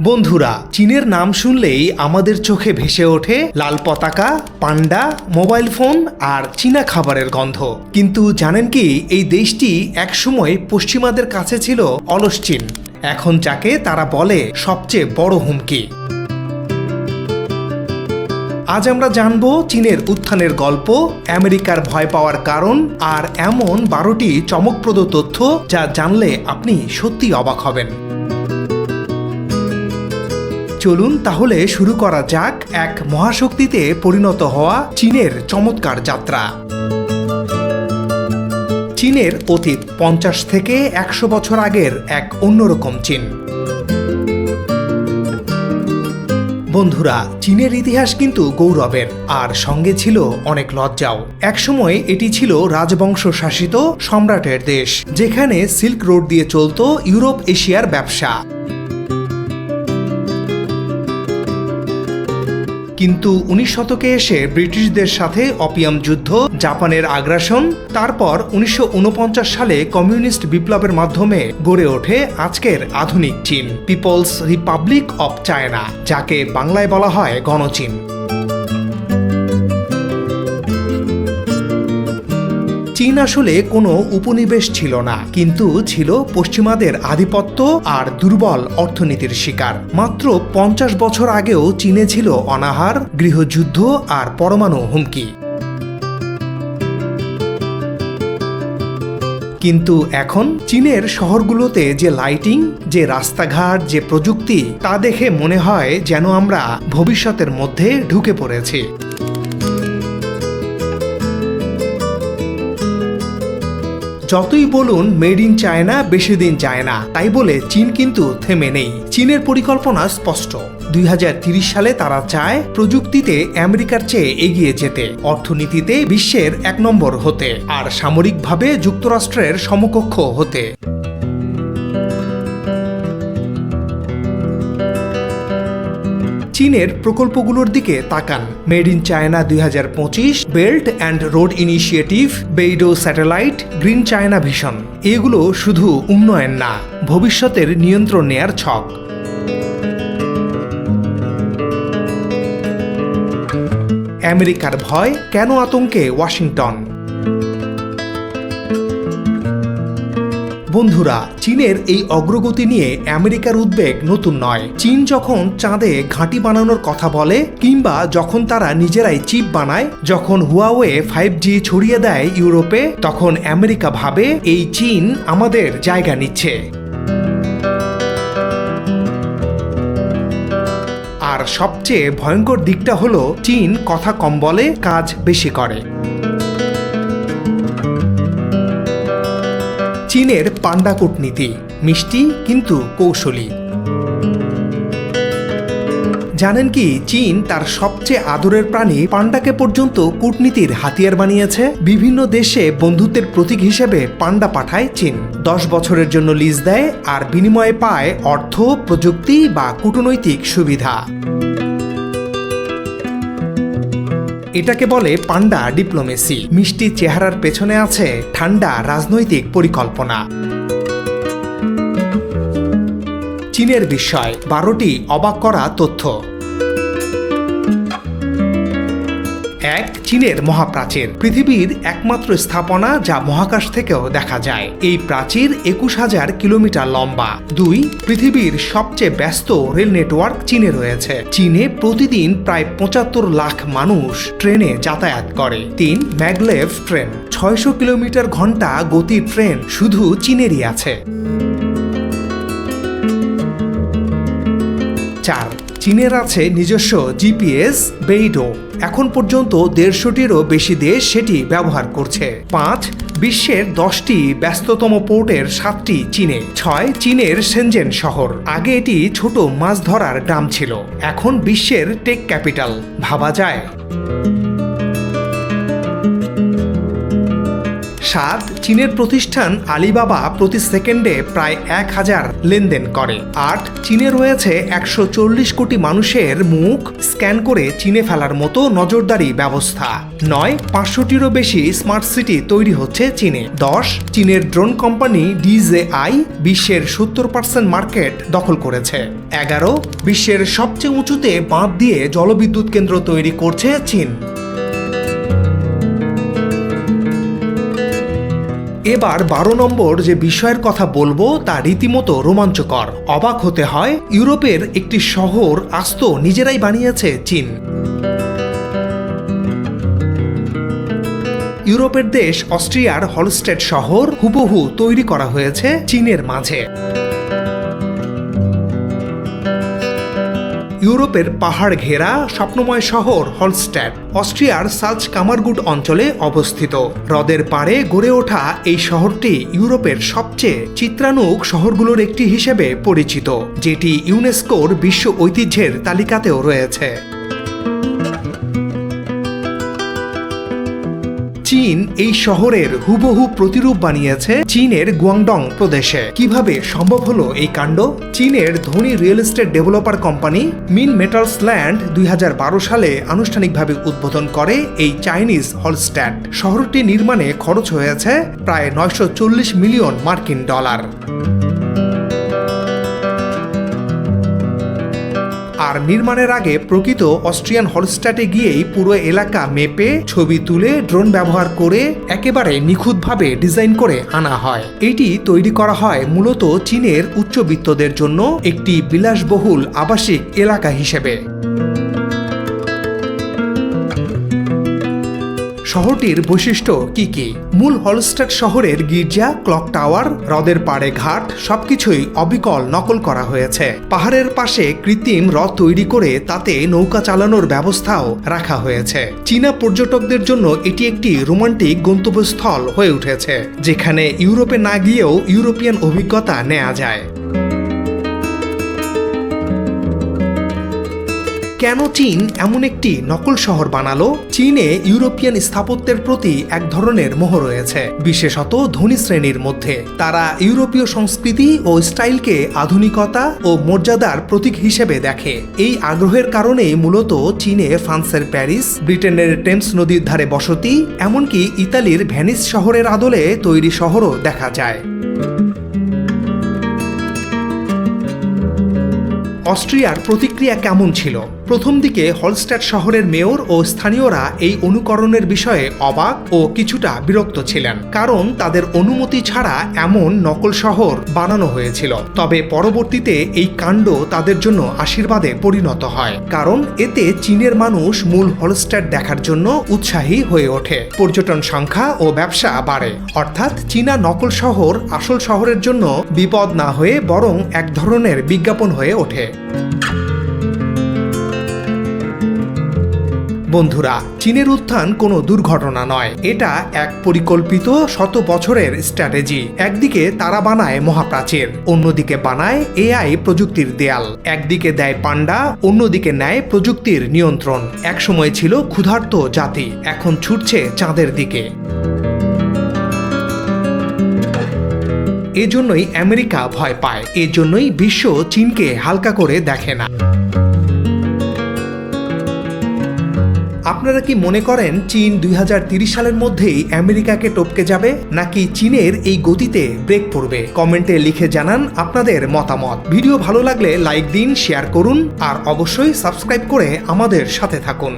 বন্ধুরা, চীনের নাম শুনলেই আমাদের চোখে ভেসে ওঠে লাল পতাকা, পান্ডা, মোবাইল ফোন আর চীনা খাবারের গন্ধ। কিন্তু জানেন কি, এই দেশটি একসময় পশ্চিমাদের কাছে ছিল অলস চীন। এখন যাকে তারা বলে সবচেয়ে বড় হুমকি। আজ আমরা জানব চীনের উত্থানের গল্প, আমেরিকার ভয় পাওয়ার কারণ আর এমন বারোটি চমকপ্রদ তথ্য যা জানলে আপনি সত্যি অবাক হবেন। চলুন তাহলে শুরু করা যাক এক মহাশক্তিতে পরিণত হওয়া চীনের চমৎকার যাত্রা। চীনের অতীত পঞ্চাশ থেকে একশো বছর আগের এক অন্যরকম চীন। বন্ধুরা, চীনের ইতিহাস কিন্তু গৌরবের, আর সঙ্গে ছিল অনেক লজ্জাও। একসময় এটি ছিল রাজবংশ শাসিত সম্রাটের দেশ, যেখানে সিল্ক রোড দিয়ে চলত ইউরোপ এশিয়ার ব্যবসা। কিন্তু উনিশ শতকে এসে ব্রিটিশদের সাথে অপিয়াম যুদ্ধ, জাপানের আগ্রাসন, তারপর উনিশশো ঊনপঞ্চাশ সালে কমিউনিস্ট বিপ্লবের মাধ্যমে গড়ে ওঠে আজকের আধুনিক চীন, পিপলস রিপাবলিক অব চায়না, যাকে বাংলায় বলা হয় গণচীন। চীন আসলে কোনো উপনিবেশ ছিল না, কিন্তু ছিল পশ্চিমাদের আধিপত্য আর দুর্বল অর্থনীতির শিকার। মাত্র পঞ্চাশ বছর আগেও চীনে ছিল অনাহার, গৃহযুদ্ধ আর পরমাণু হুমকি। কিন্তু এখন চীনের শহরগুলোতে যে লাইটিং, যে রাস্তাঘাট, যে প্রযুক্তি, তা দেখে মনে হয় যেন আমরা ভবিষ্যতের মধ্যে ঢুকে পড়েছি। যতই বলুন মেড ইন চায়না বেশি দিন চায় না তাই বলে চীন কিন্তু থেমে নেই। চীনের পরিকল্পনা স্পষ্ট। দুই সালে তারা চায় প্রযুক্তিতে আমেরিকার চেয়ে এগিয়ে যেতে, অর্থনীতিতে বিশ্বের এক নম্বর হতে, আর সামরিকভাবে যুক্তরাষ্ট্রের সমকক্ষ হতে। চীনের প্রকল্পগুলোর দিকে তাকান। মেড ইন চায়না দুই হাজার পঁচিশ belt and road initiative Beidou satellite green China vision এগুলো শুধু উন্নয়ন না, ভবিষ্যতের নিয়ন্ত্রণ নেয়ার ছক। আমেরিকার ভয়, কেন আতঙ্কে ওয়াশিংটন? বন্ধুরা, চীনের এই অগ্রগতি নিয়ে আমেরিকার উদ্বেগ নতুন নয়। চীন যখন চাঁদে ঘাঁটি বানানোর কথা বলে, কিংবা যখন তারা নিজেরাই চিপ বানায়, যখন হুয়াওয়ে ফাইভ জি ছড়িয়ে দেয় ইউরোপে, তখন আমেরিকা ভাবে, এই চীন আমাদের জায়গা নিচ্ছে। আর সবচেয়ে ভয়ঙ্কর দিকটা হলো, চীন কথা কম বলে, কাজ বেশি করে। চীনের পান্ডা কূটনীতি, মিষ্টি কিন্তু কৌশলী। জানেন কি, চীন তার সবচেয়ে আদরের প্রাণী পান্ডাকে পর্যন্ত কূটনীতির হাতিয়ার বানিয়েছে? বিভিন্ন দেশে বন্ধুত্বের প্রতীক হিসেবে পান্ডা পাঠায় চীন। দশ বছরের জন্য লিজ দেয় আর বিনিময়ে পায় অর্থ, প্রযুক্তি বা কূটনৈতিক সুবিধা। এটাকে বলে পান্ডা ডিপ্লোমেসি। মিষ্টি চেহারার পেছনে আছে ঠান্ডা রাজনৈতিক পরিকল্পনা। চীনের বিষয়, বারোটি অবাক করা তথ্য। চীনের মহাপ্রাচীর। পৃথিবীর একমাত্র স্থাপনা যা মহাকাশ থেকেও দেখা যায়। এই প্রাচীর একুশ হাজার কিলোমিটার লম্বা। দুই, পৃথিবীর সবচেয়ে ব্যস্ত রেল নেটওয়ার্ক চীনে রয়েছে। চীনে প্রতিদিন প্রায় পঁচাত্তর লাখ মানুষ ট্রেনে যাতায়াত করে। তিন, ম্যাগলেভ ট্রেন। ছয়শো কিলোমিটার ঘণ্টা গতির ট্রেন শুধু চীনেরই আছে। চার, চীনের আছে নিজস্ব জিপিএস, বেইডো। এখন পর্যন্ত দেড়শোটিরও বেশি দেশ সেটি ব্যবহার করছে। পাঁচ, বিশ্বের দশটি ব্যস্ততম পোর্টের সাতটি চীনে, ছয় চীনের সেনজেন শহর। আগে এটি ছোট মাছ ধরার গ্রাম ছিল, এখন বিশ্বের টেক ক্যাপিটাল। ভাবা যায়। সাত চীনের প্রতিষ্ঠান আলিবাবা প্রতি সেকেন্ডে প্রায় এক হাজার লেনদেন করে। আট, চীনে রয়েছে একশো চল্লিশ কোটি মানুষের মুখ স্ক্যান করে চিনে ফেলার মতো নজরদারি ব্যবস্থা। নয়, পাঁচশোটিরও বেশি স্মার্ট সিটি তৈরি হচ্ছে চীনে। দশ, চীনের ড্রোন কোম্পানি ডিজেআই বিশ্বের সত্তর পার্সেন্ট মার্কেট দখল করেছে। এগারো, বিশ্বের সবচেয়ে উঁচুতে বাঁধ দিয়ে জলবিদ্যুৎ কেন্দ্র তৈরি করছে চীন। এবার বারো নম্বর যে বিষয়ের কথা বলব, তা রীতিমতো রোমাঞ্চকর। অবাক হতে হয়, ইউরোপের একটি শহর আস্ত নিজেরাই বানিয়েছে চীন। ইউরোপের দেশ অস্ট্রিয়ার হলস্টেড শহর হুবহু তৈরি করা হয়েছে চীনের মাঝে। ইউরোপের পাহাড় ঘেরা স্বপ্নময় শহর হলস্ট্যাট অস্ট্রিয়ার সালচ কামারগুড অঞ্চলে অবস্থিত। হ্রদের পাড়ে গড়ে ওঠা এই শহরটি ইউরোপের সবচেয়ে চিত্রানুক শহরগুলোর একটি হিসেবে পরিচিত, যেটি ইউনেস্কোর বিশ্ব ঐতিহ্যের তালিকাতেও রয়েছে। চীন এই শহরের হুবহু প্রতিরূপ বানিয়েছে চীনের গুয়াংডং প্রদেশে। কীভাবে সম্ভব হলো এই কাণ্ড? চীনের ধনী real estate developer company Minmetals land দুই হাজার বারো সালে আনুষ্ঠানিকভাবে উদ্বোধন করে এই চাইনিজ হলস্ট্যাট শহরটি নির্মাণে খরচ হয়েছে প্রায় নয়শো চল্লিশ মিলিয়ন মার্কিন ডলার। আর নির্মাণের আগে প্রকৃত অস্ট্রিয়ান হলস্টাটে গিয়েই পুরো এলাকা মেপে ছবি তুলে ড্রোন ব্যবহার করে একেবারে নিখুঁতভাবে ডিজাইন করে আনা হয়। এটি তৈরি করা হয় মূলত চীনের উচ্চবিত্তদের জন্য একটি বিলাসবহুল আবাসিক এলাকা হিসেবে। শহরটির বৈশিষ্ট্য কি কি? মূল হলস্টাট শহরের গির্জা, ক্লক টাওয়ার, হ্রদের পাড়ে ঘাট, সবকিছুই অবিকল নকল করা হয়েছে। পাহাড়ের পাশে কৃত্রিম হ্রদ তৈরি করে তাতে নৌকা চালানোর ব্যবস্থাও রাখা হয়েছে। চীনা পর্যটকদের জন্য এটি একটি রোমান্টিক গন্তব্যস্থল হয়ে উঠেছে, যেখানে ইউরোপে না গিয়েও ইউরোপিয়ান অভিজ্ঞতা নেওয়া যায়। কেন চীন এমন একটি নকল শহর বানালো? চীনে ইউরোপিয়ান স্থাপত্যের প্রতি এক ধরনের মোহ রয়েছে, বিশেষত ধনী শ্রেণির মধ্যে। তারা ইউরোপীয় সংস্কৃতি ও স্টাইলকে আধুনিকতা ও মর্যাদার প্রতীক হিসেবে দেখে। এই আগ্রহের কারণেই মূলত চীনে ফ্রান্সের প্যারিস, ব্রিটেনের টেমস নদীর ধারে বসতি, এমনকি ইতালির ভ্যানিস শহরের আদলে তৈরি শহরও দেখা যায়। অস্ট্রিয়ার প্রতিক্রিয়া কেমন ছিল? প্রথম দিকে হলস্ট্যাট শহরের মেয়র ও স্থানীয়রা এই অনুকরণের বিষয়ে অবাক ও কিছুটা বিরক্ত ছিলেন। কারণ তাদের অনুমতি ছাড়া এমন নকল শহর বানানো হয়েছিল। তবে পরবর্তীতে এই কাণ্ড তাদের জন্য আশীর্বাদে পরিণত হয়। কারণ এতে চীনের মানুষ মূল হলস্ট্যাট দেখার জন্য উৎসাহী হয়ে ওঠে। পর্যটন সংখ্যা ও ব্যবসা বাড়ে। অর্থাৎ চীনা নকল শহর আসল শহরের জন্য বিপদ না হয়ে বরং এক ধরনের বিজ্ঞাপন হয়ে ওঠে। বন্ধুরা, চীনের উত্থান কোনো দুর্ঘটনা নয়। এটা এক পরিকল্পিত শত বছরের স্ট্র্যাটেজি। একদিকে তারা বানায় মহাপ্রাচীর, অন্যদিকে বানায় এআই প্রযুক্তির দেয়াল। একদিকে দেয় পান্ডা, অন্যদিকে নেয় প্রযুক্তির নিয়ন্ত্রণ। একসময় ছিল ক্ষুধার্ত জাতি, এখন ছুটছে চাঁদের দিকে। এজন্যই আমেরিকা ভয় পায়, এজন্যই বিশ্ব চীনকে হালকা করে দেখে না। আপনারা কি মনে করেন চীন দুই সালের মধ্যেই আমেরিকাকে টপকে যাবে, নাকি চীনের এই গতিতে ব্রেক পড়বে? কমেন্টে লিখে জানান আপনাদের মতামত। ভিডিও ভালো লাগলে লাইক দিন, শেয়ার করুন, আর অবশ্যই সাবস্ক্রাইব করে আমাদের সাথে থাকুন।